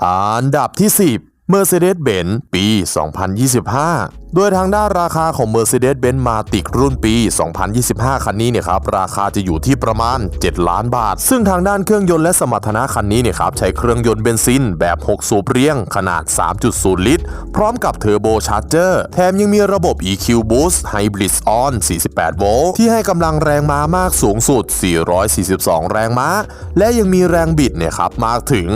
อันดับที่ 10 Mercedes-Benz ปี 2025 โดยทางด้านราคาของ Mercedes-Benz Matic รุ่นปี 2025 คันนี้เนี่ยครับราคาจะอยู่ที่ประมาณ 7 ล้านบาท ซึ่งทางด้านเครื่องยนต์และสมรรถนะคันนี้เนี่ยครับใช้เครื่องยนต์เบนซินแบบ 6 สูบเรียง ขนาด 3.0 ลิตร พร้อมกับเทอร์โบชาร์เจอร์ แถมยังมีระบบ EQ Boost Hybrid On 48 โวลต์ที่ให้กำลังแรงม้ามากสูงสุด 442 แรงม้า และยังมีแรงบิดเนี่ยครับมากถึง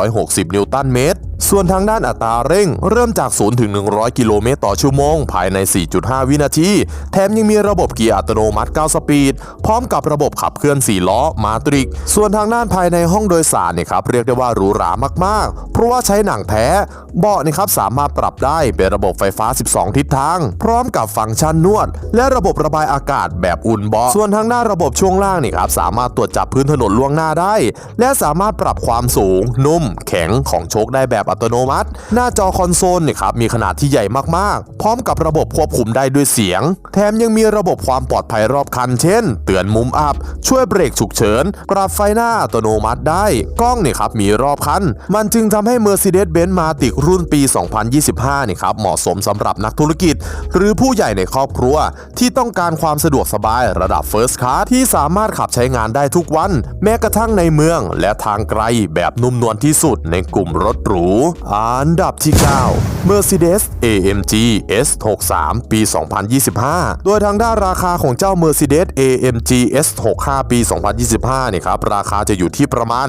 560 นิวตันเมตร ส่วนทางด้านอัตราเร่งเริ่มจาก 0 ถึง 100 กิโลเมตรต่อชั่วโมง ภายใน 4.5 วินาที แถมยังมีระบบเกียร์อัตโนมัติ 9 สปีด พร้อมกับระบบขับเคลื่อน 4 ล้อมาตริก ส่วนทางด้านภายในห้องโดยสารเนี่ยครับเรียกได้ว่าหรูหรามากๆ เพราะว่าใช้หนังแท้เบาะนี่ครับสามารถปรับได้เป็นระบบไฟฟ้า 12 ทิศทาง พร้อมกับฟังก์ชันนวด และระบบระบายอากาศแบบอุ่นเบาะส่วนทางด้านระบบช่วงล่างนี่ครับสามารถตรวจจับพื้นถนนล่วงหน้าได้ และสามารถปรับความสูง นุ่ม แข็งของโชคได้แบบอัตโนมัติ หน้าจอคอนโซลเนี่ยครับมีขนาดที่ใหญ่มากๆ พร้อมกับระบบควบคุมได้ด้วยเสียง แถมยังมีระบบความปลอดภัยรอบคัน เช่น เตือนมุมอับ ช่วยเบรกฉุกเฉิน ปรับไฟหน้าอัตโนมัติได้ กล้องเนี่ยครับมีรอบคัน มันจึงทำให้ Mercedes-Benz Matic รุ่นปี 2025เนี่ยครับเหมาะสมสำหรับนักธุรกิจ หรือผู้ใหญ่ในครอบครัว ที่ต้องการความสะดวกสบายระดับ First Class ที่สามารถขับใช้งานได้ทุกวัน แม้กระทั่งในเมืองและทางไกลแบบนุ่มนวลที่สุดในกลุ่มรถหรูอันดับที่ 9 Mercedes AMG S63 ปี 2025 โดยทางด้านราคาของเจ้า Mercedes AMG S65 ปี 2025 เนี่ยครับราคาจะอยู่ที่ประมาณ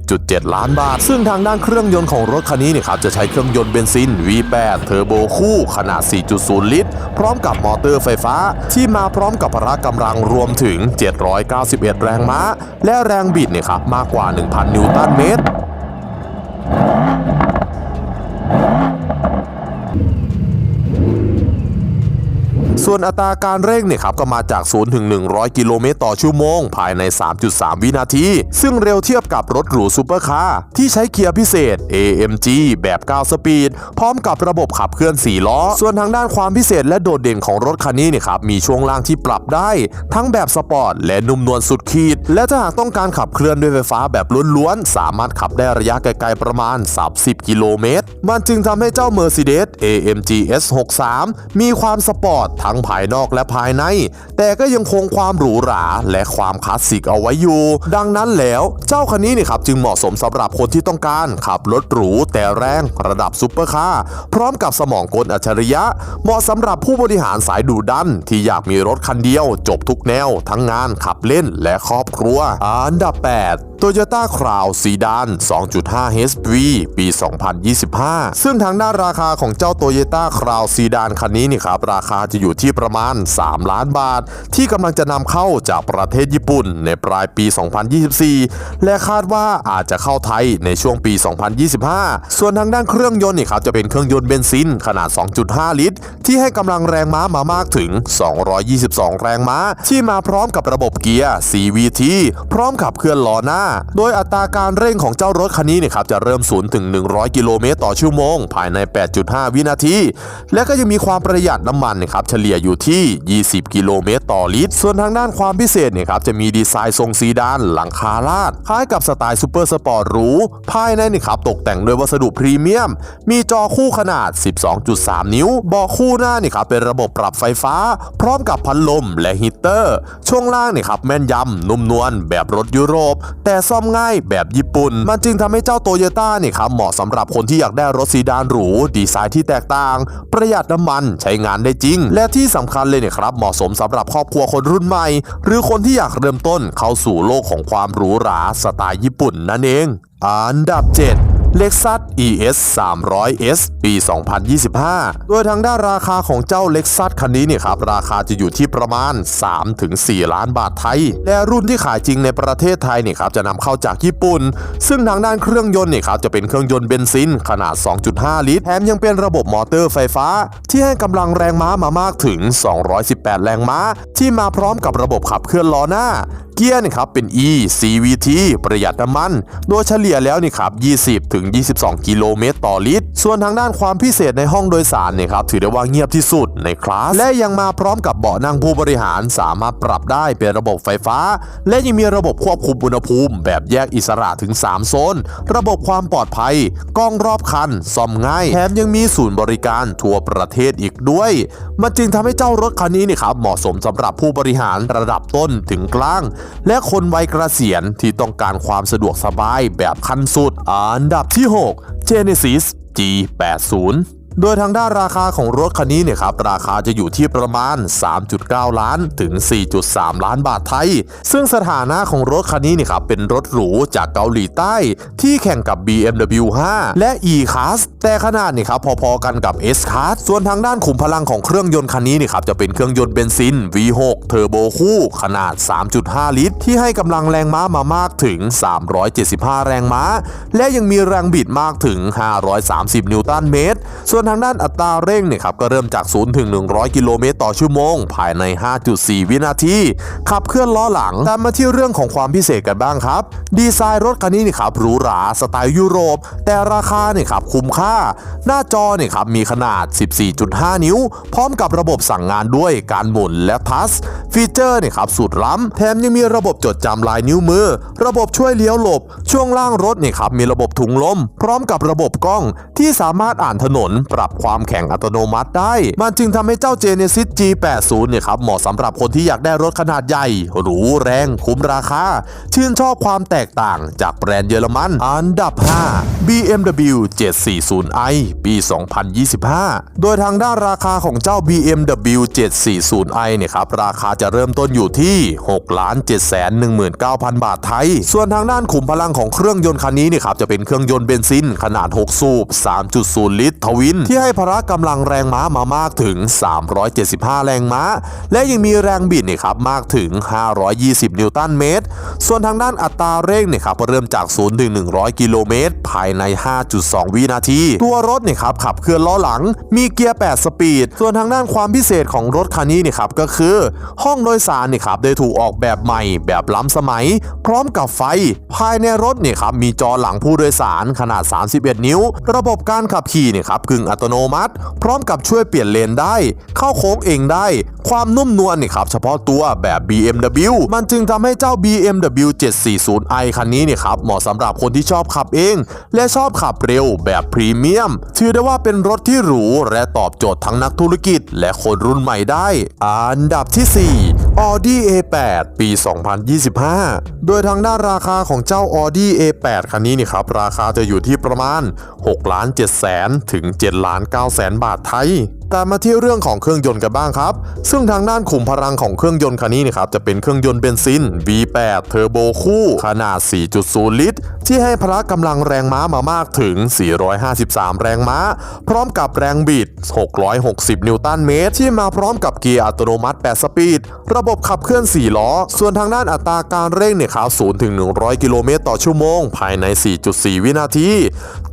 7.7 ล้านบาท ซึ่งทางด้านเครื่องยนต์ของรถคันนี้เนี่ยครับจะใช้เครื่องยนต์เบนซิน V8 เทอร์โบคู่ขนาด 4.0 ลิตร พร้อมกับมอเตอร์ไฟฟ้า ที่มาพร้อมกับพละกำลังรวมถึง 791 แรงม้า และแรงบิดเนี่ยครับมากกว่า 1,000 นิวตันเมตร ส่วนอัตราการเร่งเนี่ยครับก็มาจาก 0 ถึง 100 กิโลเมตรต่อชั่วโมง ภายใน 3.3 วินาที ซึ่งเร็วเทียบกับรถหรูซูเปอร์คาร์ที่ใช้เกียร์พิเศษ AMG แบบ 9 สปีด พร้อมกับระบบขับเคลื่อน 4 ล้อ ส่วนทางด้านความพิเศษและโดดเด่นของรถคันนี้เนี่ยครับมีช่วงล่างที่ปรับได้ ทั้งแบบสปอร์ตและนุ่มนวลสุดขีด และถ้าหากต้องการขับเคลื่อนด้วยไฟฟ้าแบบล้วนๆสามารถขับได้ระยะไกลๆประมาณ 30 กิโลเมตร มันจึงทำให้เจ้า Mercedes AMG S63 มีความสปอร์ตทั้งงภายนอกและภายใน แต่ก็ยังคงความหรูหราและความคลาสสิกเอาไว้อยู่ ดังนั้นแล้วเจ้าคันนี้นี่ครับจึงเหมาะสมสำหรับคนที่ต้องการขับรถหรูแต่แรงระดับซุปเปอร์คาร์พร้อมกับสมองกลอัจฉริยะ เหมาะสำหรับผู้บริหารสายดูดัน ที่อยากมีรถคันเดียว จบทุกแนว ทั้งงานขับเล่นและครอบครัว อันดับ 8 Toyota Crown Sedan 2.5 HP ปี 2025 ซึ่งทางด้านราคาของเจ้า Toyota Crown Sedan คันนี้นี่ครับราคาจะอยู่ที่ประมาณ 3 ล้านบาท ที่กำลังจะนำเข้าจากประเทศญี่ปุ่นในปลายปี 2024 และคาดว่าอาจจะเข้าไทยในช่วงปี 2025 ส่วนทางด้านเครื่องยนต์นี่ครับจะเป็นเครื่องยนต์เบนซินขนาด 2.5 ลิตร ที่ให้กำลังแรงม้ามามากถึง 222 แรงม้า ที่มาพร้อมกับระบบเกียร์ CVT พร้อมขับเคลื่อนล้อหน้า โดยอัตราการเร่งของเจ้ารถคันนี้เนี่ยครับจะเริ่ม0ถึง 100 กิโลเมตรต่อชั่วโมง ภายใน 8.5 วินาที และก็ยังมีความประหยัดน้ำมันนะครับเฉลี่ยอยู่ที่ 20 กิโลเมตรต่อลิตร ส่วนทางด้านความพิเศษเนี่ยครับจะมีดีไซน์ทรงซีดานหลังคาลาด คล้ายกับสไตล์ซูเปอร์สปอร์ตหรู ภายในนี่ครับตกแต่งด้วยวัสดุพรีเมียม มีจอคู่ขนาด 12.3 นิ้วเบาะคู่หน้านี่ครับเป็นระบบปรับไฟฟ้า พร้อมกับพัดลมและฮีเตอร์ ช่วงล่างนี่ครับแม่นยำนุ่มนวลแบบรถยุโรป แต่ซ่อมง่ายแบบญี่ปุ่น มันจึงทำให้เจ้าโตโยต้านี่ครับเหมาะสำหรับคนที่อยากได้รถซีดานหรู ดีไซน์ที่แตกต่าง ประหยัดน้ำมันใช้งานได้จริง และที่สำคัญเลยเนี่ยครับเหมาะสมสำหรับครอบครัวคนรุ่นใหม่ หรือคนที่อยากเริ่มต้นเข้าสู่โลกของความหรูหราสไตล์ญี่ปุ่นนั่นเอง อันดับ 7 Lexus ES 300S ปี 2025 โดยทางด้านราคาของเจ้า Lexus คันนี้เนี่ยครับราคาจะอยู่ที่ประมาณ 3-4 ล้านบาทไทย และรุ่นที่ขายจริงในประเทศไทยเนี่ยครับจะนำเข้าจากญี่ปุ่น ซึ่งทางด้านเครื่องยนต์เนี่ยครับจะเป็นเครื่องยนต์เบนซินขนาด 2.5 ลิตร แถมยังเป็นระบบมอเตอร์ไฟฟ้า ที่ให้กำลังแรงม้ามามากถึง 218 แรงม้า ที่มาพร้อมกับระบบขับเคลื่อนล้อหน้า เกียร์นี่ครับเป็น E CVT ประหยัดน้ำมัน โดยเฉลี่ยแล้วนี่ครับ20ถึง22 กิโลเมตรต่อลิตร ส่วนทางด้านความพิเศษในห้องโดยสารเนี่ยครับถือได้ว่าเงียบที่สุดในคลาส และยังมาพร้อมกับเบาะนั่งผู้บริหารสามารถปรับได้เป็นระบบไฟฟ้า และยังมีระบบควบคุมอุณหภูมิ แบบแยกอิสระถึง 3 โซน ระบบความปลอดภัย กล้องรอบคันซ่อมง่าย แถมยังมีศูนย์บริการทั่วประเทศอีกด้วย มันจึงทำให้เจ้ารถคันนี้นี่ครับเหมาะสมสำหรับผู้บริหารระดับต้นถึงกลางและคนวัยเกษียณที่ต้องการความสะดวกสบายแบบขั้นสุด อันดับที่ 6 Genesis G80 โดยทางด้านราคาของรถคันนี้เนี่ยครับราคาจะอยู่ที่ประมาณ 3.9 ล้านถึง 4.3 ล้านบาทไทย ซึ่งสถานะของรถคันนี้เนี่ยครับเป็นรถหรูจากเกาหลีใต้ ที่แข่งกับ BMW 5 และ E-Class แต่ขนาดเนี่ยครับพอๆกันกับ S-Class ส่วนทางด้านขุมพลังของเครื่องยนต์คันนี้เนี่ยครับจะเป็นเครื่องยนต์เบนซิน V6 เทอร์โบคู่ขนาด 3.5 ลิตร ที่ให้กำลังแรงม้ามามากถึง 375 แรงม้า และยังมีแรงบิดมากถึง 530 นิวตันเมตร ส่วนทางด้านอัตราเร่งเนี่ยครับก็เริ่มจาก 0 ถึง 100 กิโลเมตรต่อชั่วโมง ภายใน 5.4 วินาที ขับเคลื่อนล้อหลังตามมาที่เรื่องของความพิเศษกันบ้างครับ ดีไซน์รถคันนี้นี่ครับหรูหราสไตล์ยุโรป แต่ราคาเนี่ยครับคุ้มค่า หน้าจอเนี่ยครับมีขนาด 14.5 นิ้ว พร้อมกับระบบสั่งงานด้วยการหมุนและทัชฟีเจอร์เนี่ยครับสุดล้ำแถมยังมีระบบจดจำลายนิ้วมือ ระบบช่วยเลี้ยวหลบ ช่วงล่างรถเนี่ยครับมีระบบถุงลม พร้อมกับระบบกล้องที่สามารถอ่านถนนปรับความแข็งอัตโนมัติได้ มันจึงทำให้เจ้า Genesis G80 เนี่ยครับเหมาะสำหรับคนที่อยากได้รถขนาดใหญ่ หรูแรงคุ้มราคา ชื่นชอบความแตกต่างจากแบรนด์เยอรมัน อันดับ 5 BMW 740i ปี 2025 โดยทางด้านราคาของเจ้า BMW 740i เนี่ยครับราคาจะเริ่มต้นอยู่ที่6ล้าน7 1 9 0 0 0 บาทไทย ส่วนทางด้านขุมพลังของเครื่องยนต์คันนี้เนี่ยครับจะเป็นเครื่องยนต์เบนซินขนาด 6 สูบ 3.0 ลิตร ทวินที่ให้พละกำลังแรงม้ามามากถึง 375 แรงม้า และยังมีแรงบิดเนี่ยครับมากถึง 520 นิวตันเมตร ส่วนทางด้านอัตราเร่งเนี่ยครับเริ่มจาก0ถึง100 กิโลเมตร ภายใน 5.2 วินาที ตัวรถเนี่ยครับขับเคลื่อนล้อหลัง มีเกียร์ 8 สปีด ส่วนทางด้านความพิเศษของรถคันนี้เนี่ยครับก็คือ ห้องโดยสารเนี่ยครับได้ถูกออกแบบใหม่ แบบล้ำสมัย พร้อมกับไฟ ภายในรถเนี่ยครับมีจอหลังผู้โดยสารขนาด 31 นิ้ว ระบบการขับขี่เนี่ยครับกึ่งอัตโนมัติ พร้อมกับช่วยเปลี่ยนเลนได้ เข้าโค้งเองได้ ความนุ่มนวลนี่ครับเฉพาะตัวแบบ BMW มันจึงทำให้เจ้า BMW 740i คันนี้นี่ครับเหมาะสำหรับคนที่ชอบขับเอง และชอบขับเร็วแบบพรีเมียมถือได้ว่าเป็นรถที่หรู และตอบโจทย์ทั้งนักธุรกิจ และคนรุ่นใหม่ได้ อันดับที่ 4 Audi A8 ปี 2025 โดยทางด้านราคาของเจ้า Audi A8 คันนี้นี่ครับราคาจะอยู่ที่ประมาณ6ล้าน7แสนถึง7ล้าน9แสนบาทไทยแต่มาที่เรื่องของเครื่องยนต์กันบ้างครับ ซึ่งทางด้านขุมพลังของเครื่องยนต์คันนี้นะครับจะเป็นเครื่องยนต์เบนซิน V8 เทอร์โบคู่ ขนาด 4.0 ลิตร ที่ให้พละกำลังแรงม้ามามากถึง 453 แรงม้า พร้อมกับแรงบิด 660 นิวตันเมตร ที่มาพร้อมกับเกียร์อัตโนมัติ 8 สปีด ระบบขับเคลื่อน 4 ล้อ ส่วนทางด้านอัตราการเร่งเนี่ยครับ0ถึง 100 กิโลเมตรต่อชั่วโมง ภายใน 4.4 วินาที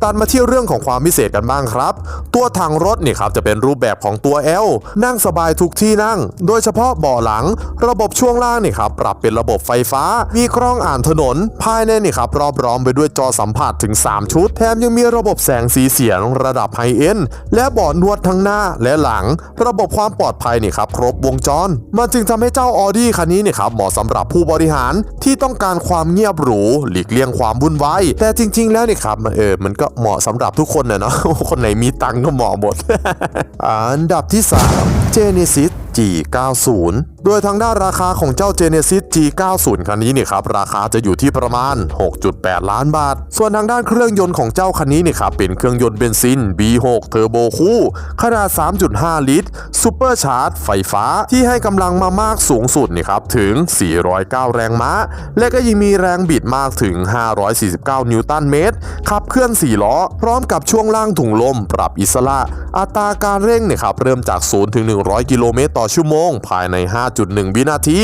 ตัดมาที่เรื่องของความพิเศษกันบ้างครับ ตัวถังรถเนี่ยครับจะเป็นรูปแบบของตัว L นั่งสบายทุกที่นั่ง โดยเฉพาะเบาะหลัง ระบบช่วงล่างนี่ครับปรับเป็นระบบไฟฟ้า มีกล้องอ่านถนน ภายในนี่ครับรอบร้อมไปด้วยจอสัมผัสถึง 3 ชุด แถมยังมีระบบแสงสีเสียงระดับไฮเอ็นและเบาะนวดทั้งหน้าและหลัง ระบบความปลอดภัยนี่ครับครบวงจร มันจึงทำให้เจ้า Audi คันนี้นี่ครับเหมาะสำหรับผู้บริหารที่ต้องการความเงียบหรูหลีกเลี่ยงความวุ่นวายแต่จริง ๆ แล้วนี่ครับเออมันก็เหมาะสำหรับทุกคนนะเนาะคนไหนมีตังก็เหมาะหมดอัอันดับที่ 3 Genesis G90 โดยทางด้านราคาของเจ้า Genesis G90 คันนี้เนี่ยครับราคาจะอยู่ที่ประมาณ 6.8 ล้านบาท ส่วนทางด้านเครื่องยนต์ของเจ้าคันนี้เนี่ยครับเป็นเครื่องยนต์เบนซิน B6 เทอร์โบคู่ขนาด 3.5 ลิตรซูเปอร์ชาร์จไฟฟ้าที่ให้กำลังมามากสูงสุดนี่ครับถึง 409 แรงม้า และก็ยังมีแรงบิดมากถึง 549 นิวตันเมตรขับเคลื่อน 4 ล้อ พร้อมกับช่วงล่างถุงลม ปรับอิสระ อัตราการเร่งเนี่ยครับเริ่มจาก 0 ถึง100 กิโลเมตรต่อชั่วโมง ภายใน 5.1 วินาที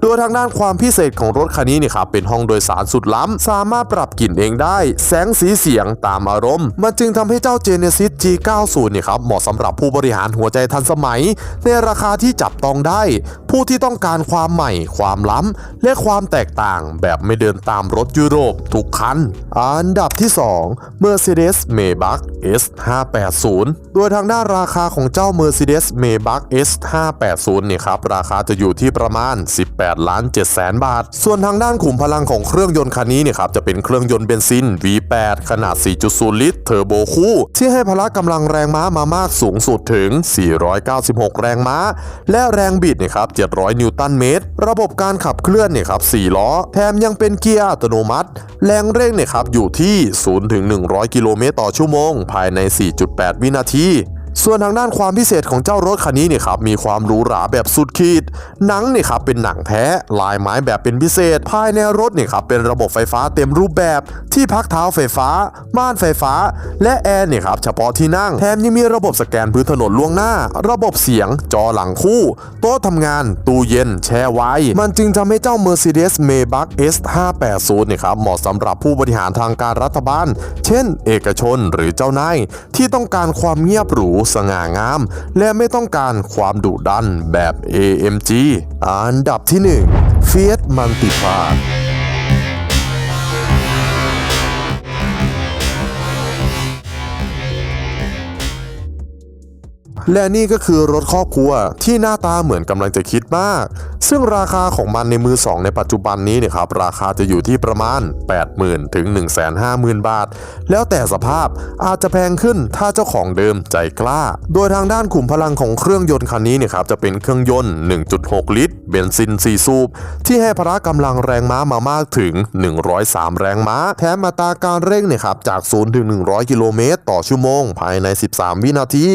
โดยทางด้านความพิเศษของรถคันนี้เนี่ยครับเป็นห้องโดยสารสุดล้ำ สามารถปรับกลิ่นเองได้ แสงสีเสียงตามอารมณ์ มันจึงทำให้เจ้า Genesis G90 เนี่ยครับเหมาะสำหรับผู้บริหารหัวใจทันสมัย ในราคาที่จับต้องได้ ผู้ที่ต้องการความใหม่ ความล้ำ และความแตกต่างแบบไม่เดินตามรถยุโรปทุกคัน อันดับที่ 2 Mercedes Maybach S580 โดยทางด้านราคาของเจ้า Mercedes Maybach S580 เนี่ยครับราคาจะอยู่ที่ประมาณ 18 ล้าน7แสนบาท ส่วนทางด้านขุมพลังของเครื่องยนต์คันนี้เนี่ยครับจะเป็นเครื่องยนต์เบนซิน V8 ขนาด 4.0 ลิตรเทอร์โบคู่ ที่ให้พละกำลังแรงม้ามามากสูงสุดถึง 496 แรงม้า และแรงบิดเนี่ยครับ 700 นิวตันเมตร ระบบการขับเคลื่อนเนี่ยครับ4ล้อ แถมยังเป็นเกียร์อัตโนมัติ แรงเร่งเนี่ยครับอยู่ที่ 0 ถึง 100 กิโลเมตรต่อชั่วโมง ภายใน 4.8 วินาที ส่วนทางด้านความพิเศษของเจ้ารถคันนี้เนี่ยครับมีความหรูหราแบบสุดขีด หนังเนี่ยครับเป็นหนังแท้ ลายไม้แบบเป็นพิเศษ ภายในรถเนี่ยครับเป็นระบบไฟฟ้าเต็มรูปแบบ ที่พักเท้าไฟฟ้า ม่านไฟฟ้า และแอร์เนี่ยครับเฉพาะที่นั่ง แถมยังมีระบบสแกนพื้นถนนล่วงหน้า ระบบเสียง จอหลังคู่ โต๊ะทำงาน ตู้เย็น แช่ไว้ มันจึงทำให้เจ้า Mercedes Maybach S580 เนี่ยครับเหมาะสำหรับผู้บริหารทางการรัฐบาล เช่น เอกชนหรือเจ้านายที่ต้องการความเงียบหรูสง่างาม และไม่ต้องการความดุดันแบบ AMG อันดับที่ 1 Fiat Multipla และนี่ก็คือรถครอบครัวที่หน้าตาเหมือนกำลังจะคิดมาก ซึ่งราคาของมันในมือสองในปัจจุบันนี้เนี่ยครับราคาจะอยู่ที่ประมาณ 80,000 ถึง 150,000 บาท แล้วแต่สภาพอาจจะแพงขึ้นถ้าเจ้าของเดิมใจกล้า โดยทางด้านขุมพลังของเครื่องยนต์คันนี้เนี่ยครับจะเป็นเครื่องยนต์ 1.6 ลิตรเบนซิน4สูบที่ให้พละกำลังแรงม้ามามากถึง 103 แรงม้า แถมอัตราการเร่งเนี่ยครับจาก 0 ถึง 100 กิโลเมตรต่อชั่วโมง ภายใน 13 วินาที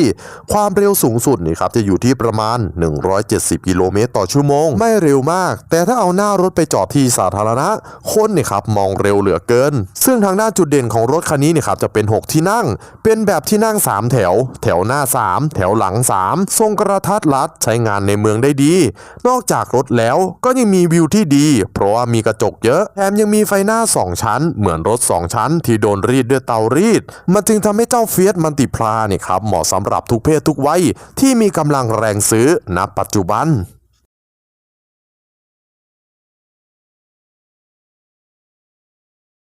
ความเร็วร็วสูงสุดนี่ครับจะอยู่ที่ประมาณ 170 กิโลเมตรต่อชั่วโมง ไม่เร็วมาก แต่ถ้าเอาหน้ารถไปจอดที่สาธารณะ คนนี่ครับมองเร็วเหลือเกิน ซึ่งทางด้าจุดเด่นของรถคันนี้นี่ครับจะเป็น 6 ที่นั่ง เป็นแบบที่นั่ง 3 แถว แถวหน้า 3 แถวหลัง 3 ทรงกระทัดรัดใช้งานในเมืองได้ดี นอกจากรถแล้วก็ยังมีวิวที่ดี เพราะว่ามีกระจกเยอะแถมยังมีไฟหน้า 2 ชั้น เหมือนรถ 2 ชั้น ที่โดนรีดด้วยเตารีด มันจึงทำให้เจ้าเฟียสมันติพลาเนี่ยครับเหมาะสำหรับทุกเพศทุกวัยที่มีกำลังแรงซื้อณปัจจุบัน